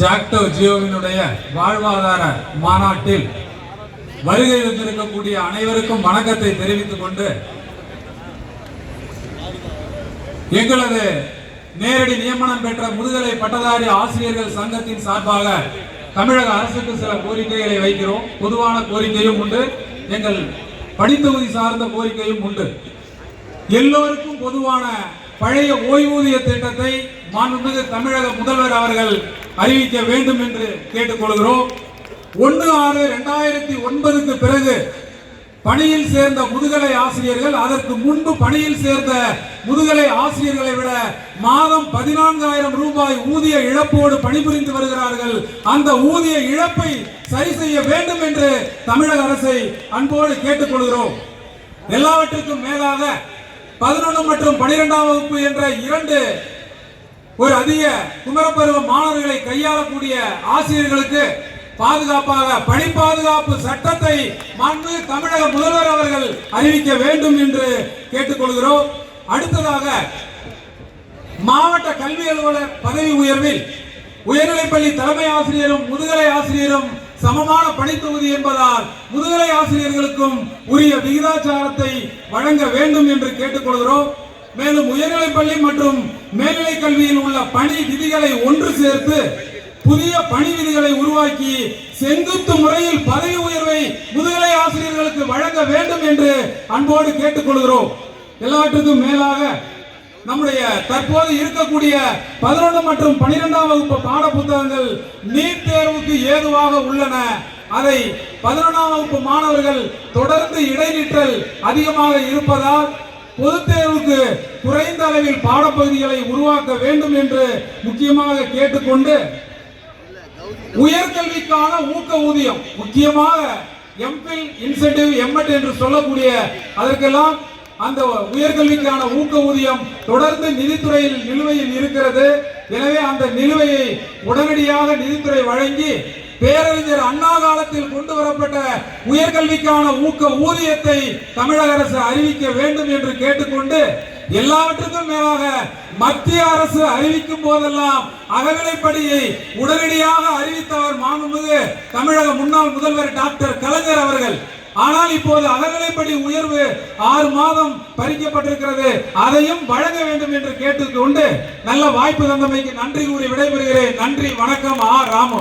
ஜாக்டோ ஜியோவினுடைய வாழ்வாதார மாநாட்டில் வருகை வந்திருக்கக்கூடிய அனைவருக்கும் வணக்கத்தை தெரிவித்துக் கொண்டு எங்களது நேரடி நியமனம் பெற்ற முதுகலை பட்டதாரி ஆசிரியர்கள் சங்கத்தின் சார்பாக தமிழக அரசுக்கு சில கோரிக்கைகளை வைக்கிறோம். பொதுவான கோரிக்கையும் உண்டு. எங்கள் படித்தொகுதி சார்ந்த கோரிக்கையும் உண்டு. எல்லோருக்கும் பொதுவான பழைய ஓய்வூதிய திட்டத்தை மாண்புமிகு தமிழக முதல்வர் அவர்கள் அறிவிக்க வேண்டும் என்று கேட்டுக்கொள்கிறோம். ஒன்று ஆறு ரெண்டாயிரத்தி ஒன்பதுக்கு பிறகு பணியில் சேர்ந்த முதுகலை ஆசிரியர்கள் அதற்கு முன்பு பணியில் சேர்ந்த முதுகலை ஆசிரியர்களை விட மாதம் பதினான்காயிரம் ரூபாய் ஊதிய இழப்போடு பணிபுரிந்து வருகிறார்கள். அந்த ஊதிய இழப்பை சரி செய்ய வேண்டும் என்று தமிழக அரசை அன்போடு கேட்டுக்கொள்கிறோம். எல்லாவற்றுக்கும் மேலாக பதினொன்று மற்றும் பனிரெண்டாம் வகுப்பு என்ற இரண்டு ஒரு அதிக குமரப்பருவ மாணவர்களை கையாளக்கூடிய ஆசிரியர்களுக்கு பாதுகாப்பாக பணி பாதுகாப்பு சட்டத்தை மாண்பு தமிழக முதல்வர் அவர்கள் அறிவிக்க வேண்டும் என்று கேட்டுக்கொள்கிறோம். அடுத்ததாக மாவட்ட கல்வி அலுவலர் பதவி உயர்வில் உயர்நிலைப்பள்ளி தலைமை ஆசிரியரும் முதுகலை ஆசிரியரும் சமமான பணித்தொகுதி என்பதால் முதுகலை ஆசிரியர்களுக்கும் உரிய விகிதாச்சாரத்தை வழங்க வேண்டும் என்று கேட்டுக்கொள்கிறோம். மேலும் உயர்நிலைப்பள்ளி மற்றும் மேல்நிலை கல்வியில் உள்ள பணி விதிகளை ஒன்று சேர்த்து புதிய பணி விதிகளை உருவாக்கி செங்குத்து முறையில் பதவி உயர்வை முதுகலை ஆசிரியர்களுக்கு வழங்க வேண்டும் என்று அன்போடு கேட்டுக்கொள்கிறோம். எல்லாவற்றுக்கும் மேலாக நம்முடைய தற்போது இருக்கக்கூடிய பதினொன்று மற்றும் பனிரெண்டாம் வகுப்பு பாட புத்தகங்கள் நீட் தேர்வுக்கு ஏதுவாக உள்ளன. அதை பதினொன்றாம் வகுப்பு மாணவர்கள் தொடர்ந்து இடைநிற்றல் அதிகமாக இருப்பதால் பொதுத் தேர்வுக்கு குறைந்த அளவில் பாடப்பகுதிகளை உருவாக்க வேண்டும் என்று முக்கியமாக கேட்டுக்கொண்டு உயர்கல்விக்கான ஊக்க ஊதியம் முக்கியமாக எம்பில் இன்சென்டிவ் எம்எட் என்று சொல்லக்கூடிய அதற்கெல்லாம் அந்த உயர்கல்விக்கான ஊக்க ஊதியம் தொடர்ந்து நிதித்துறையில் நிலுவையில் இருக்கிறது. எனவே அந்த நிலுவையை உடனடியாக நிதித்துறை வழங்கி பேரறிஞர் அண்ணா காலத்தில் கொண்டு வரப்பட்ட உயர்கல்விக்கான ஊக்க ஊதியத்தை தமிழக அரசு அறிவிக்க வேண்டும் என்று கேட்டுக்கொண்டு எல்லாவற்றுக்கும் மேலாக மத்திய அரசு அறிவிக்கும் போதெல்லாம் அகவிலைப்படியை உடனடியாக அறிவித்தவர் மாண்புமிகு தமிழக முன்னாள் முதல்வர் டாக்டர் கலைஞர் அவர்கள். ஆனால் இப்போது அறநிலைப்படி உயர்வு ஆறு மாதம் பறிக்கப்பட்டிருக்கிறது. அதையும் வழங்க வேண்டும் என்று கேட்டுக்கொண்டு நல்ல வாய்ப்பு தந்தமைக்கு நன்றி கூறி விடைபெறுகிறேன். நன்றி வணக்கம். ஆ ராமு.